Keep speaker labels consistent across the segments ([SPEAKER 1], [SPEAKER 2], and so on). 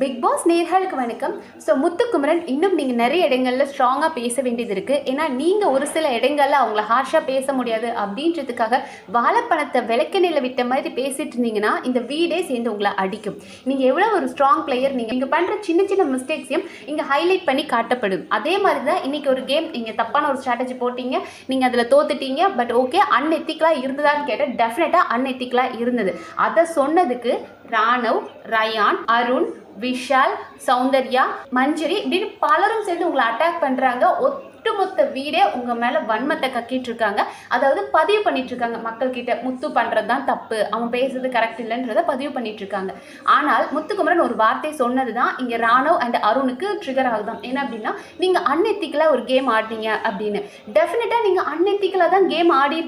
[SPEAKER 1] Big pass நேர்களுக்கு வணக்கம். So Muthukumaran இன்னும் நீங்கள் நிறைய இடங்களில் ஸ்ட்ராங்காக பேச வேண்டியது இருக்குது ஏன்னா நீங்கள் ஒரு சில இடங்களில் அவங்கள ஹார்ஷாக பேச முடியாது அப்படின்றதுக்காக வாழைப்பழத்தை விளக்கெண்ணில் விட்ட மாதிரி பேசிட்டு இருந்தீங்கன்னா இந்த வீடே சேர்ந்து உங்களை அடிக்கும். நீங்கள் எவ்வளோ ஒரு ஸ்ட்ராங் பிளேயர் நீங்கள் இங்கே பண்ணுற சின்ன சின்ன மிஸ்டேக்ஸையும் இங்கே ஹைலைட் பண்ணி காட்டப்படும். அதே மாதிரி தான் இன்றைக்கி ஒரு கேம் நீங்கள் தப்பான ஒரு ஸ்ட்ராட்டஜி போட்டிங்க நீங்கள் அதில் தோத்துட்டீங்க பட் ஓகே அன்எத்திக்கலாக இருந்ததான்னு கேட்டால் டெஃபினட்டாக அன்எத்திக்கலாக இருந்தது. அதை சொன்னதுக்கு ராணவ் ரயான் அருண் விஷால் சௌந்தர்யா மஞ்சரி இப்படின்னு பலரும் சேர்ந்து உங்களை அட்டாக் பண்ணுறாங்க ஒட்டுமொத்த வீடே உங்கள் மேலே வன்மத்தை கக்கிட்டு இருக்காங்க அதாவது பதிவு பண்ணிட்டு இருக்காங்க மக்கள்கிட்ட. முத்து பண்ணுறது தான் தப்பு. அவன் பேசுறது கரெக்ட் இல்லைன்றத பதிவு பண்ணிட்டு இருக்காங்க ஆனால் முத்துக்குமரன் ஒரு வார்த்தை சொன்னது தான் இங்கே ராணவ் அண்ட் அருணுக்கு ட்ரிகர் ஆகுதான் என்ன அப்படின்னா நீங்கள் அன்எத்திக்கலாக ஒரு கேம் ஆடினீங்க அப்படின்னு. டெஃபினட்டாக நீங்கள் அன்எத்திக்கலாக தான் கேம் ஆடி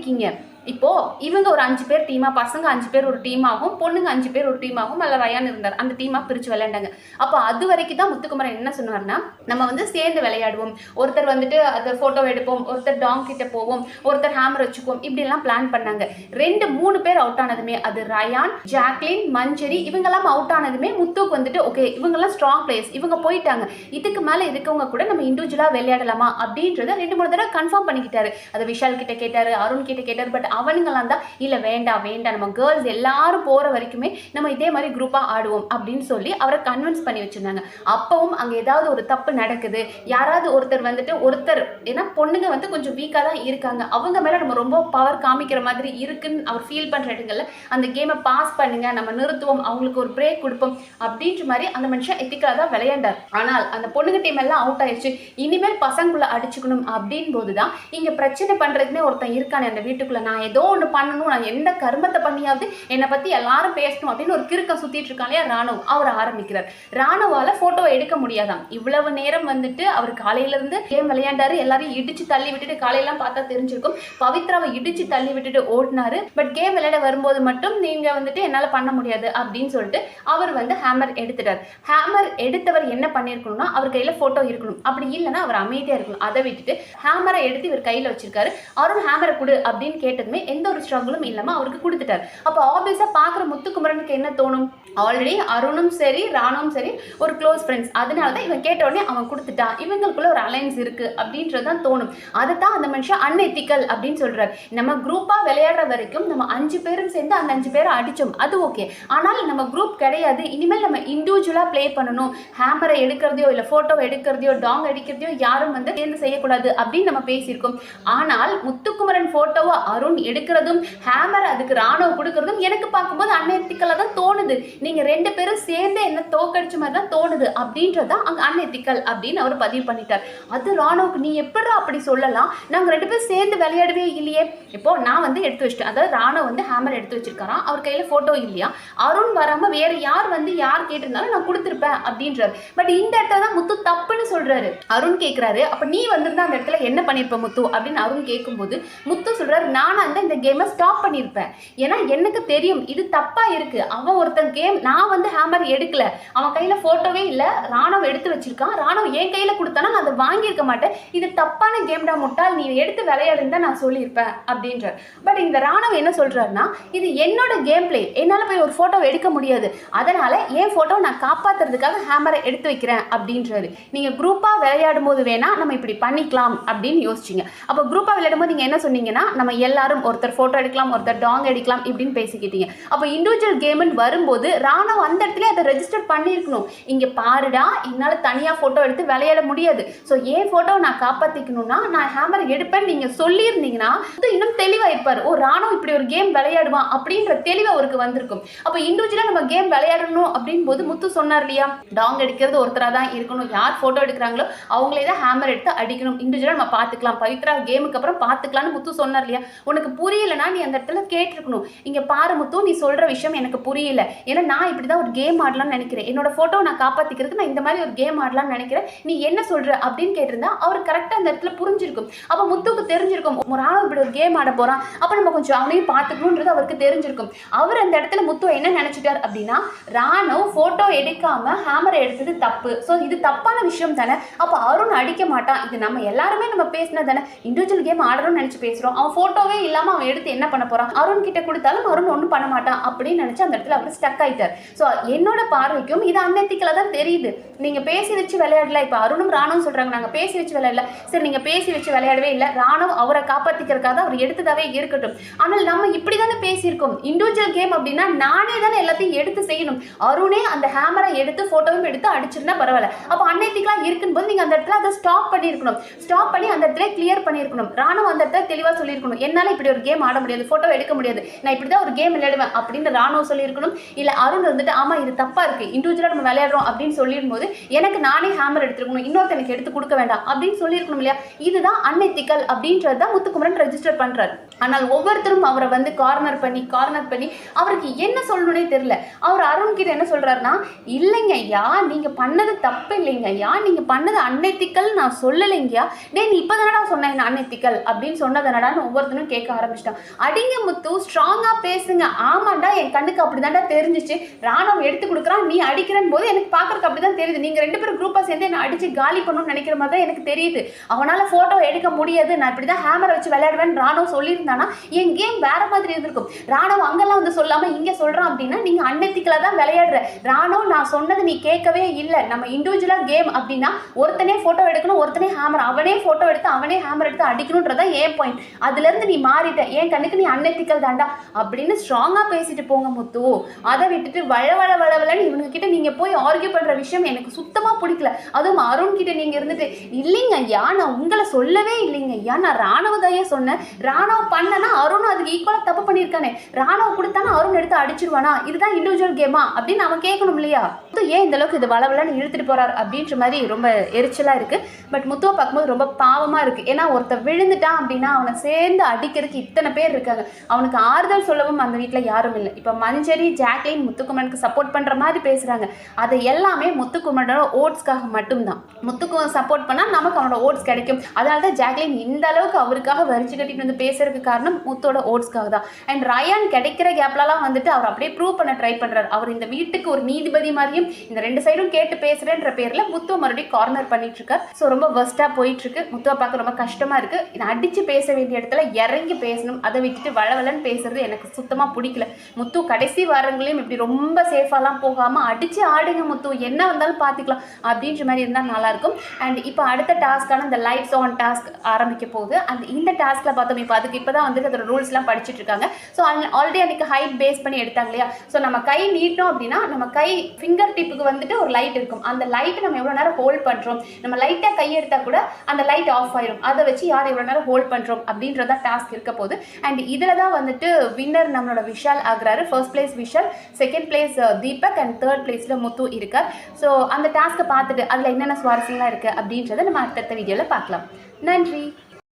[SPEAKER 1] இப்போது இப்போ இவங்க ஒரு அஞ்சு பேர் டீமா பசங்க அஞ்சு பேர் ஒரு டீமாகவும் பொண்ணுங்க அஞ்சு பேர் ஒரு டீமாகவும் அல்ல ரயான் இருந்தார். அந்த டீமாக பிரித்து விளையாண்டாங்க. அப்போ அது வரைக்கும் தான் முத்துக்குமரன் என்ன சொன்னார்னா நம்ம வந்து சேர்ந்து விளையாடுவோம். ஒருத்தர் வந்துட்டு அதை ஃபோட்டோ எடுப்போம் ஒருத்தர் டாங் கிட்ட போவோம் ஒருத்தர் ஹேமர் வச்சுக்குவோம். இப்படிலாம் பிளான் பண்ணாங்க. ரெண்டு மூணு பேர் அவுட் ஆனதுமே அது ரயான் ஜாக்லின் மஞ்சரி இவங்கெல்லாம் அவுட் ஆனதுமே முத்துக்கு வந்துட்டு ஓகே இவங்கெல்லாம் ஸ்ட்ராங் பிளேயர்ஸ் இவங்க போயிட்டாங்க. இதுக்கு மேலே இருக்கவங்க கூட நம்ம இண்டிவிஜுவலாக விளையாடலாமா அப்படின்றத ரெண்டு மூணு தடவை கன்ஃபார்ம் பண்ணிக்கிட்டாரு. அதை விஷால் கிட்ட கேட்டார் அருண் கிட்ட கேட்டார் பட் அவனுங்களாம் தான் இல்லை வேண்டாம் வேண்டாம் நம்ம கேர்ள்ஸ் எல்லாரும் போகிற வரைக்குமே நம்ம இதே மாதிரி குரூப்பாக ஆடுவோம் அப்படின்னு சொல்லி அவரை கன்வின்ஸ் பண்ணி வச்சுருந்தாங்க. அப்பவும் அங்கே ஏதாவது ஒரு தப்பு நடக்குது யாராவது ஒருத்தர் வந்துட்டு ஒருத்தர் ஏன்னா பொண்ணுங்க வந்து கொஞ்சம் வீக்காக தான் இருக்காங்க. அவங்க மேலே நம்ம ரொம்ப பவர் காமிக்கிற மாதிரி இருக்குன்னு அவர் ஃபீல் பண்ணுற இடங்கள்ல அந்த கேமை பாஸ் பண்ணுங்க நம்ம நிறுத்துவோம் அவங்களுக்கு ஒரு பிரேக் கொடுப்போம் அப்படின்ற மாதிரி அந்த மனுஷன் எத்திக்கலாக தான் விளையாண்டார். ஆனால் அந்த பொண்ணுங்க டீம் எல்லாம் அவுட் ஆயிடுச்சு இனிமேல் பசங்குள்ள அடிச்சுக்கணும் அப்படின் போது தான் இங்கே பிரச்சனை பண்ணுறதுக்குன்னே ஒருத்தன் இருக்கானே அந்த வீட்டுக்குள்ளே நான் ஏதோ ஒன்று பண்ணணும் நான் எந்த கர்மத்தை பண்ணியாவது என்னை பற்றி எல்லாரும் பேசணும் அப்படின்னு ஒரு கிறுக்கம் சுற்றிட்டு இருக்காங்க இல்லையா ராணுவ அவர் ஆரம்பிக்கிறார். ராணுவால ஃபோட்டோ எடுக்க முடியாதாம். இவ்வளவு நேரம் வந்துட்டு அவர் காலையிலேருந்து கேம் விளையாண்டாரு எல்லாரையும் இடிச்சு தள்ளி விட்டுட்டு காலையெல்லாம் பார்த்தா தெரிஞ்சிருக்கும். பவித்ராவை இடிச்சு தள்ளி விட்டுட்டு ஓடினாரு. பட் கேம் விளையாட வரும்போது மட்டும் நீங்கள் வந்துட்டு என்னால் பண்ண முடியாது அப்படின்னு சொல்லிட்டு அவர் வந்து ஹேமர் எடுத்துட்டார். ஹேமர் எடுத்தவர் என்ன பண்ணியிருக்கணும்னா அவர் கையில் ஃபோட்டோ இருக்கணும். அப்படி இல்லைன்னா அவர் அமைதியாக இருக்கணும். அதை விட்டுட்டு ஹேமரை எடுத்து இவர் கையில் வச்சிருக்காரு. அருண் ஹேமரை கொடு அப்படின்னு கேட்டது கேட்டதுமே எந்த ஒரு ஸ்ட்ரகிளும் இல்லாமல் அவருக்கு கொடுத்துட்டார். அப்போ ஆப்வியஸாக பார்க்குற முத்துக்குமரனுக்கு என்ன தோணும்? ஆல்ரெடி அருணும் சரி ராணுவும் சரி ஒரு க்ளோஸ் ஃப்ரெண்ட்ஸ் அதனால தான் இவன் கேட்ட உடனே அவன் கொடுத்துட்டான். இவங்களுக்குள்ள ஒரு அலைன்ஸ் இருக்கு அப்படின்றது தான் தோணும். அதை தான் அந்த மனுஷன் அன்எத்திக்கல் அப்படின்னு சொல்றாரு. நம்ம குரூப்பாக விளையாடுற வரைக்கும் நம்ம அஞ்சு பேரும் சேர்ந்து அந்த அஞ்சு பேரை அடித்தோம் அது ஓகே ஆனால் நம்ம குரூப் கிடையாது. இனிமேல் நம்ம இண்டிவிஜுவலாக ப்ளே பண்ணணும். ஹேமரை எடுக்கிறதையோ இல்லை ஃபோட்டோ எடுக்கிறதையோ டாங் அடிக்கிறதையோ யாரும் வந்து சேர்ந்து செய்யக்கூடாது அப்படின்னு நம்ம பேசியிருக்கோம். ஆனால் முத்துக்குமரன் ஃபோட்டோவை அருண் எடுக்கிறதும் ஹேமர் அதுக்கு ராணுவ கொடுக்கறதும் எனக்கு பார்க்கும்போது அன்எத்திக்கலாக தான் தோணுது. நீங்கள் ரெண்டு பேரும் சேர்ந்து என்ன தோக்கடிச்ச மாதிரி தான் தோணுது அப்படின்றது தான் அங்கே அன்எத்திக்கல் அப்படின்னு அவர் பதிவு பண்ணிட்டார். அது ராணுவுக்கு நீ எப்படா அப்படி சொல்லலாம்? நாங்கள் ரெண்டு பேரும் சேர்ந்து விளையாடவே இல்லையே. இப்போ நான் வந்து எடுத்து வச்சிட்டேன். அதாவது ராணுவ வந்து ஹேமர் எடுத்து வச்சிருக்காராம். அவர் கையில் ஃபோட்டோ இல்லையா? அருண் வராமல் வேறு யார் வந்து யார் கேட்டிருந்தாலும் நான் கொடுத்துருப்பேன் அப்படின்றார். பட் இந்த இடத்துல தான் முத்து தப்புன்னு சொல்றாரு. அருண் கேட்குறாரு அப்போ நீ வந்திருந்தா அந்த இடத்துல என்ன பண்ணியிருப்ப முத்து? அப்படின்னு அருண் கேட்கும்போது முத்து சொல்றாரு நானா இருந்தா இந்த கேமை ஸ்டாப் பண்ணியிருப்பேன் ஏன்னா எனக்கு தெரியும் இது தப்பா இருக்கு. அவன் ஒருத்தன் கேம் நான் வந்து ஹேமர் எடுக்கல. அவன் கையில போட்டோவே இல்ல. ராணுவ எடுத்து வச்சிருக்கான். ராணுவ என் கையில கொடுத்தானா நான் அதை வாங்கியிருக்க மாட்டேன். இது தப்பான கேம்டா முட்டாள். நீ எடுத்து விளையாடுன்னு தான் நான் சொல்லியிருப்பேன் அப்படின்றார். பட் இந்த ராணுவ என்ன சொல்றாருன்னா இது என்னோட கேம் பிளே என்னால போய் ஒரு போட்டோ எடுக்க முடியாது. அதனால என் போட்டோ நான் காப்பாத்துறதுக்காக ஹேமரை எடுத்து வைக்கிறேன் அப்படின்றாரு. நீங்க குரூப்பாக விளையாடும் போது வேணால் நம்ம இப்படி பண்ணிக்கலாம் அப்படின்னு யோசிச்சிங்க. அப்போ குரூப்பாக விளையாடும் போது நீங்கள் என்ன சொன்னீங்கன்னா நம்ம எல்லாரும் ஒருத்தர் ஃபோட்டோ எடுக்கலாம் ஒருத்தர் டாங் எடுக்கலாம் இப்படின்னு பேசிக்கிட்டீங்க. அப்போ இண்டிவிஜுவல் கேம்னு வரும்போது ராணுவம் அந்த இடத்துல அதை ரெஜிஸ்டர் பண்ணியிருக்கணும். இங்கே பாருடா என்னால் தனியாக ஃபோட்டோ எடுத்து விளையாட முடியாது. ஸோ ஏன் ஃபோட்டோ நான் காப்பாற்றிக்கணும்னா நான் ஹேமர் எடுப்பேன் நீங்கள் சொல்லியிருந்தீங்கன்னா அது இன்னும் தெளிவாக இருப்பார் ஓ ராணுவ இப்படி ஒரு கேம் விளையாடுவான் அப்படின்ற தெளிவு அவருக்கு வந்திருக்கும். அப்போ இண்டிவிஜுவலாக நம்ம கேம் விளையாடணும் அப்படின் போது முத்து சொன்னார் இல்லையா டாங் எடுக்கிறது ஒருத்தராக தான் இருக்கணும். யார் ஃபோட்டோ இருக்கிறாங்களோ அவங்களே தான் ஹேமர் எடுத்து அடிக்கணும். இண்டிவிஜுவலாக நம்ம பார்த்துக்கலாம். பவித்ரா கேமுக்கு அப்புறம் பார்த்துக்கலாம்னு முத்து சொன்னார் இல்லையா? உனக்கு புரியலைன்னா நீ அந்த இடத்துல கேட்டிருக்கணும். இங்கே பாரு முத்து நீ சொல்கிற விஷயம் எனக்கு புரியல. ஏன்னா நான் இப்படி தான் ஒரு கேம் ஆடலாம்னு நினைக்கிறேன். என்னோட ஃபோட்டோ நான் காப்பாற்றிக்கிறதுக்கு நான் இந்த மாதிரி ஒரு கேம் ஆடலாம்னு நினைக்கிறேன். நீ என்ன சொல்கிற அப்படின்னு கேட்டிருந்தா அவர் கரெக்டாக அந்த இடத்துல புரிஞ்சிருக்கும். அப்போ முத்துக்கு தெரிஞ்சிருக்கும் ஒரு ஆள் இப்படி ஒரு கேம் ஆட போகிறான் அப்போ நம்ம கொஞ்சம் அவனையும் பார்த்துக்கணுன்றது அவருக்கு தெரிஞ்சிருக்கும். அவர் அந்த இடத்துல முத்து என்ன நினச்சிட்டார் அப்படின்னா ராணவ் ஃபோட்டோ எடுக்காமல் ஹேமரை எடுத்தது தப்பு. ஸோ இது தப்பான விஷயம் தானே. அப்போ அருண் அடிக்க மாட்டான். இது நம்ம எல்லாருமே நம்ம பேசினா தானே? இண்டிவிஜுவல் கேம் ஆடணும்னு நினச்சி பேசுகிறோம் அவன் ஃபோட்டோவே இல்லாமல் அவன் எடுத்து என்ன பண்ண போகிறான் அருண் கிட்ட கொடுத்தாலும் அருண் ஒன்றும் பண்ண மாட்டான் அப்படின்னு நினச்சி அந்த இடத்துல அவர் ஸ்டக் ஆகிட்டார் ஸோ என்னோட பார்வைக்கும் இது அன்னத்திக்கல தான் தெரியுது. நீங்க பேசி வச்சு விளையாடல. இப்ப அருணும் ராணுவும் சொல்றாங்க நாங்க பேசி வச்சு விளையாடல. சரி நீங்க பேசி வச்சு விளையாடவே இல்லை. ராணுவம் அவரை காப்பாத்திக்கிறதுக்காக தான் அவர் எடுத்ததாவே இருக்கட்டும். ஆனால் நம்ம இப்படி தானே பேசியிருக்கோம். இண்டிவிஜுவல் கேம் அப்படின்னா நானே தானே எல்லாத்தையும் எடுத்து செய்யணும். அருணே அந்த ஹேமரை எடுத்து போட்டோவும் எடுத்து அடிச்சிருந்தா பரவாயில்ல. அப்போ அன்னைத்திக்கலா இருக்கும்போது நீங்க அந்த இடத்துல அதை ஸ்டாப் பண்ணியிருக்கணும். ஸ்டாப் பண்ணி அந்த இடத்துல கிளியர் பண்ணியிருக்கணும். ராணுவ அந்த இடத்துல தெளிவா சொல்லியிருக்கணும். என்னால இப்படி ஒரு கேம் ஆட முடியாது போட்டோ எடுக்க முடியாது. நான் இப்படி தான் ஒரு கேம் விளையாடுவேன் அப்படின்னு ராணுவம் சொல்லியிருக்கணும். இல்லை அருண் வந்துட்டு ஆமா இது தப்பா இருக்கு. இண்டிவிஜுவலா நம்ம விளையாடுறோம் அப்படின்னு சொல்லிடும் போது எனக்கு நானே ஹேமர் எடுத்துருக்கணும் இன்னொருத்தனுக்கு எடுத்து கொடுக்க வேண்டாம் அப்படின்னு சொல்லியிருக்கணும் இல்லையா? இதுதான் அன்எத்திக்கல் அப்படின்றது தான் முத்துக்குமரன் ரெஜிஸ்டர் பண்றாரு. ஆனால் ஒவ்வொருத்தரும் அவரை வந்து கார்னர் பண்ணி கார்னர் பண்ணி அவருக்கு என்ன சொல்லணும்னே தெரில அவர் அருண்கிட்ட என்ன சொல்கிறாருன்னா இல்லைங்க ஐயா நீங்கள் பண்ணது தப்பு இல்லைங்க ஐயா. நீங்கள் பண்ணது அன்னைத்திக்கல் நான் சொல்லலைங்கய்யா டே நீ இப்போ தானடா சொன்னேன் அன்னைத்திக்கல் அப்படின்னு சொன்னதனடான்னு ஒவ்வொருத்தரும் கேட்க ஆரம்பிச்சிட்டான். அடிங்க முத்து ஸ்ட்ராங்காக பேசுங்க. ஆமாண்டா என் கண்ணுக்கு அப்படிதான்டா தெரிஞ்சிச்சு. ராணுவம் எடுத்து கொடுக்குறான். நீ அடிக்கிறன் போது எனக்கு பார்க்கறதுக்கு அப்படிதான் தெரியுது. நீங்கள் ரெண்டு பேரும் குரூப்பாக சேர்ந்து என்னை அடித்து காலி பண்ணணும்னு நினைக்கிற மாதிரி தான் எனக்கு தெரியுது. அவனால் ஃபோட்டோ எடுக்க முடியாது. நான் இப்படி தான் ஹேமரை வச்சு விளையாடுவேன் ராணுவம் சொல்லியிருந்தேன் என் கேம் வேற மாதிரி இருந்திருக்கும். ராணுவம் அங்கெல்லாம் வந்து சொல்லாம இங்க சொல்றான் அப்படின்னா நீங்க அன்னத்திக்கலாக தான் விளையாடுற. ராணுவம் நான் சொன்னது நீ கேட்கவே இல்லை. நம்ம இண்டிவிஜுவலா கேம் அப்படின்னா ஒருத்தனே போட்டோ எடுக்கணும் ஒருத்தனே ஹேமர் அவனே போட்டோ எடுத்து அவனே ஹேமர் எடுத்து அடிக்கணுன்றதா ஏன் பாயிண்ட் அதுல இருந்து நீ மாறிட்ட. என் கண்ணுக்கு நீ அன்னத்திக்கல் தாண்டா. அப்படின்னு ஸ்ட்ராங்கா பேசிட்டு போங்க முத்து. அதை விட்டுட்டு வள வள வளவலன்னு இவங்க கிட்ட நீங்க போய் ஆர்கியூ பண்ற விஷயம் எனக்கு சுத்தமா பிடிக்கல. அதுவும் அருண் கிட்ட நீங்க இருந்துட்டு இல்லைங்க ஐயா நான் உங்களை சொல்லவே இல்லைங்க ஐயா. நான் ராணுவதையே சொன்னேன். ராணுவ பண்ணனா அருணும் அதுக்கு ஈக்குவலாக தப்பு பண்ணியிருக்கானே. ராணுவம் கொடுத்தானா அருண் எடுத்து அடிச்சிருவானா? இதுதான் இண்டிவிஜுவல் கேமா அப்படின்னு நம்ம கேட்கணும் இல்லையா? முத்து ஏன் இந்த அளவுக்கு இது வளவலன்னு இழுத்துட்டு போறாரு? அப்படின்ற மாதிரி ரொம்ப எரிச்சலாக இருக்கு. பட் முத்துவை பார்க்கும்போது ரொம்ப பாவமாக இருக்கு. ஏன்னா ஒருத்தர் விழுந்துட்டான் அப்படின்னா அவனை சேர்ந்து அடிக்கிறதுக்கு இத்தனை பேர் இருக்காங்க. அவனுக்கு ஆறுதல் சொல்லவும் அந்த வீட்டில் யாரும் இல்லை. இப்போ மஞ்சரி ஜாக்லின் முத்துக்குமரனுக்கு சப்போர்ட் பண்ணுற மாதிரி பேசுகிறாங்க அது எல்லாமே முத்துக்குமரனோட ஓட்ஸ்க்காக மட்டும்தான். முத்துக்குமரன் சப்போர்ட் பண்ணால் நமக்கு அவனோட ஓட்ஸ் கிடைக்கும். அதனால தான் ஜாக்லின் இந்த அளவுக்கு அவருக்காக வரிச்சு கட்டிட்டு வந்து பேசுறதுக்கு காரணம் முத்தோட ஓட்ஸ்க்காக தான். அண்ட் ரயான் கிடைக்கிற கேப்லலாம் வந்துட்டு அவர் அப்படியே ப்ரூவ் பண்ண ட்ரை பண்றாரு. அவர் இந்த வீட்டுக்கு ஒரு நீதிபதி மாதிரியும் இந்த ரெண்டு சைடும் கேட்டு பேசுறேன்ற பேரில் முத்துவ மறுபடியும் கார்னர் பண்ணிட்டு இருக்கார் ஸோ ரொம்ப ஒர்ஸ்ட்டாக போயிட்டு இருக்கு முத்துவை பார்க்க ரொம்ப கஷ்டமா இருக்கு. இதை அடிச்சு பேச வேண்டிய இடத்துல இறங்கி பேசணும். அதை விட்டுட்டு வளவலன்னு பேசுறது எனக்கு சுத்தமாக பிடிக்கல. முத்து கடைசி வாரங்களையும் இப்படி ரொம்ப சேஃபாலாம் போகாம அடிச்சு ஆடுங்க முத்து. என்ன வந்தாலும் பார்த்துக்கலாம் அப்படின்ற மாதிரி இருந்தால் நல்லாயிருக்கும். அண்ட் இப்போ அடுத்த டாஸ்க்கான இந்த லைஃப்ஸ் ஆன் டாஸ்க் ஆரம்பிக்க போகுது. அந்த இந்த டாஸ்கில் பார்த்தோம். இப்போ அதுக்கு இப்போ இப்போ தான் வந்துட்டு அதோட ரூல்ஸ்லாம் படிச்சுட்டு இருக்காங்க ஸோ ஆல்ரெடி அன்னைக்கு ஹைட் பேஸ் பண்ணி எடுத்தாங்க இல்லையா? ஸோ நம்ம கை நீட்டோம் அப்படின்னா நம்ம கை ஃபிங்கர் டிப்புக்கு வந்துட்டு ஒரு லைட் இருக்கும். அந்த லைட்டை நம்ம எவ்வளோ நேரம் ஹோல்ட் பண்ணுறோம் நம்ம லைட்டாக கை எடுத்தால் கூட அந்த லைட் ஆஃப் ஆயிரும். அதை வச்சு யார் எவ்வளோ நேரம் ஹோல்ட் பண்ணுறோம் அப்படின்றதா டாஸ்க் இருக்க போகுது. அண்ட் இதில் தான் வந்துட்டு வின்னர் நம்மளோட விஷால் ஆகுறாரு. First place Vishal second place uh, Deepak and third பிளேஸில் முத்து இருக்கார். ஸோ அந்த டாஸ்க்கை பார்த்துட்டு அதில் என்னென்ன சுவாரஸ்யங்களாக இருக்குது அப்படின்றத நம்ம அடுத்தடுத்த வீடியோவில் பார்க்கலாம். நன்றி.